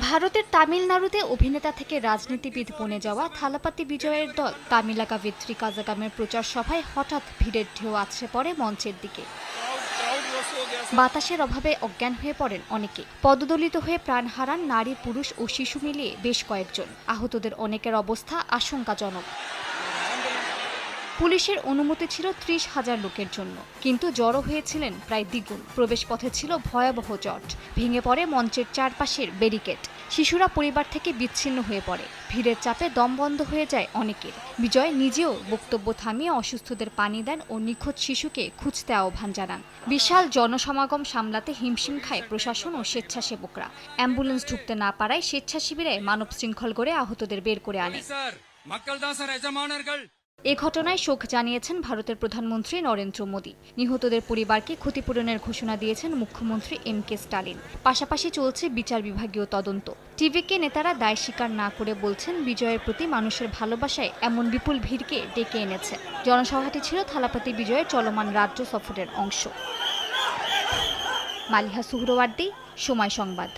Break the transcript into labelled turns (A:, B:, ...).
A: ভারতের তামিলনাড়ুতে অভিনেতা থেকে রাজনীতিবিদ বনে যাওয়া থালাপাতি বিজয়ের দল তামিলাকা কাভিত্রী কাজাগামের প্রচার সভায় হঠাৎ ভিড়ের ঢেউ আছড়ে পড়ে মঞ্চের দিকে বাতাসের অভাবে অজ্ঞান হয়ে পড়েন অনেকে পদদলিত হয়ে প্রাণ হারান নারী পুরুষ ও শিশু মিলিয়ে বেশ কয়েকজন আহতদের অনেকের অবস্থা আশঙ্কাজনক পুলিশের অনুমতি ছিল ত্রিশ হাজার লোকের জন্য। কিন্তু জড়ো হয়েছিলেন প্রায় দ্বিগুণ। প্রবেশপথে ছিল ভয়াবহ জট। ভেঙে পড়ে মঞ্চের চারপাশের ব্যারিকেড। শিশুরা পরিবার থেকে বিচ্ছিন্ন হয়ে পড়ে। ভিড়ের চাপে দম বন্ধ হয়ে যায় অনেকের। বিজয় নিজেও বক্তব্য থামিয়ে অসুস্থদের পানি দেন ও নিখোঁজ শিশুকে খুঁজতে আহ্বান জানান। বিশাল জনসমাগম সামলাতে হিমশিম খায় প্রশাসন ও স্বেচ্ছাসেবকরা। অ্যাম্বুলেন্স ঢুকতে না পারায় স্বেচ্ছাসেবীরা মানব শৃঙ্খল করে আহতদের বের করে আনে। এ ঘটনায় শোক জানিয়েছেন ভারতের প্রধানমন্ত্রী নরেন্দ্র মোদী। নিহতদের পরিবারকে ক্ষতিপূরণের ঘোষণা দিয়েছেন মুখ্যমন্ত্রী এম কে স্টালিন। পাশাপাশি চলছে বিচার বিভাগীয় তদন্ত। টিভিকে নেতারা দায় স্বীকার না করে বলছেন বিজয়ের প্রতি মানুষের ভালোবাসায় এমন বিপুল ভিড়কে ডেকে এনেছে। জনসভাটি ছিল থালাপাতি বিজয়ের চলমান রাজ্য সফরের অংশ। মালিহা সুহরওয়ার্দি, সময় সংবাদ।